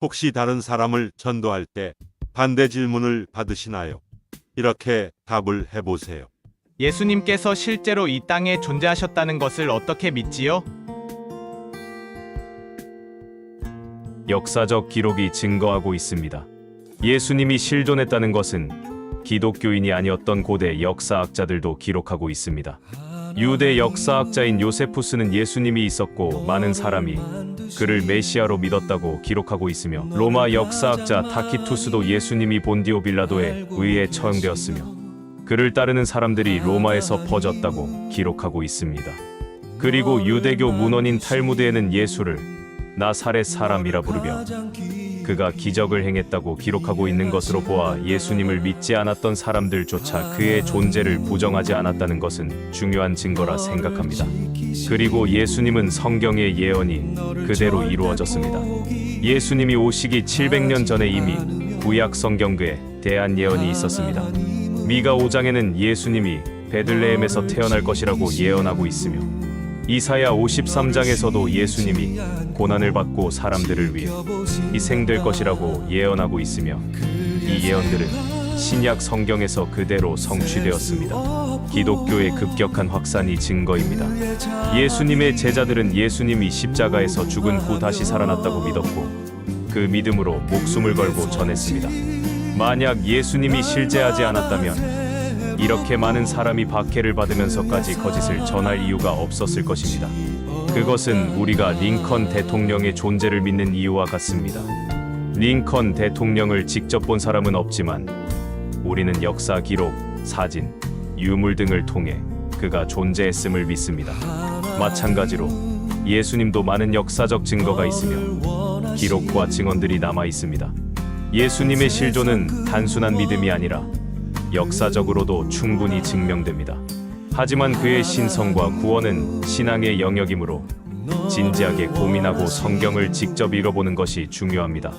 혹시 다른 사람을 전도할 때 반대 질문을 받으시나요? 이렇게 답을 해보세요. 예수님께서 실제로 이 땅에 존재하셨다는 것을 어떻게 믿지요? 역사적 기록이 증거하고 있습니다. 예수님이 실존했다는 것은 기독교인이 아니었던 고대 역사학자들도 기록하고 있습니다. 유대 역사학자인 요세푸스는 예수님이 있었고 많은 사람이 그를 메시아로 믿었다고 기록하고 있으며 로마 역사학자 타키투스도 예수님이 본디오 빌라도에 의해 처형되었으며 그를 따르는 사람들이 로마에서 퍼졌다고 기록하고 있습니다. 그리고 유대교 문헌인 탈무드에는 예수를 나사렛 사람이라 부르며 그가 기적을 행했다고 기록하고 있는 것으로 보아 예수님을 믿지 않았던 사람들조차 그의 존재를 부정하지 않았다는 것은 중요한 증거라 생각합니다. 그리고 예수님은 성경의 예언이 그대로 이루어졌습니다. 예수님이 오시기 700년 전에 이미 구약 성경그에 대한 예언이 있었습니다. 미가 5장에는 예수님이 베들레헴에서 태어날 것이라고 예언하고 있으며 이사야 53장에서도 예수님이 고난을 받고 사람들을 위해 희생될 것이라고 예언하고 있으며 이 예언들은 신약 성경에서 그대로 성취되었습니다. 기독교의 급격한 확산이 증거입니다. 예수님의 제자들은 예수님이 십자가에서 죽은 후 다시 살아났다고 믿었고 그 믿음으로 목숨을 걸고 전했습니다. 만약 예수님이 실제하지 않았다면 이렇게 많은 사람이 박해를 받으면서까지 거짓을 전할 이유가 없었을 것입니다. 그것은 우리가 링컨 대통령의 존재를 믿는 이유와 같습니다. 링컨 대통령을 직접 본 사람은 없지만 우리는 역사 기록, 사진, 유물 등을 통해 그가 존재했음을 믿습니다. 마찬가지로 예수님도 많은 역사적 증거가 있으며 기록과 증언들이 남아 있습니다. 예수님의 실존은 단순한 믿음이 아니라 역사적으로도 충분히 증명됩니다. 하지만 그의 신성과 구원은 신앙의 영역이므로 진지하게 고민하고 성경을 직접 읽어보는 것이 중요합니다.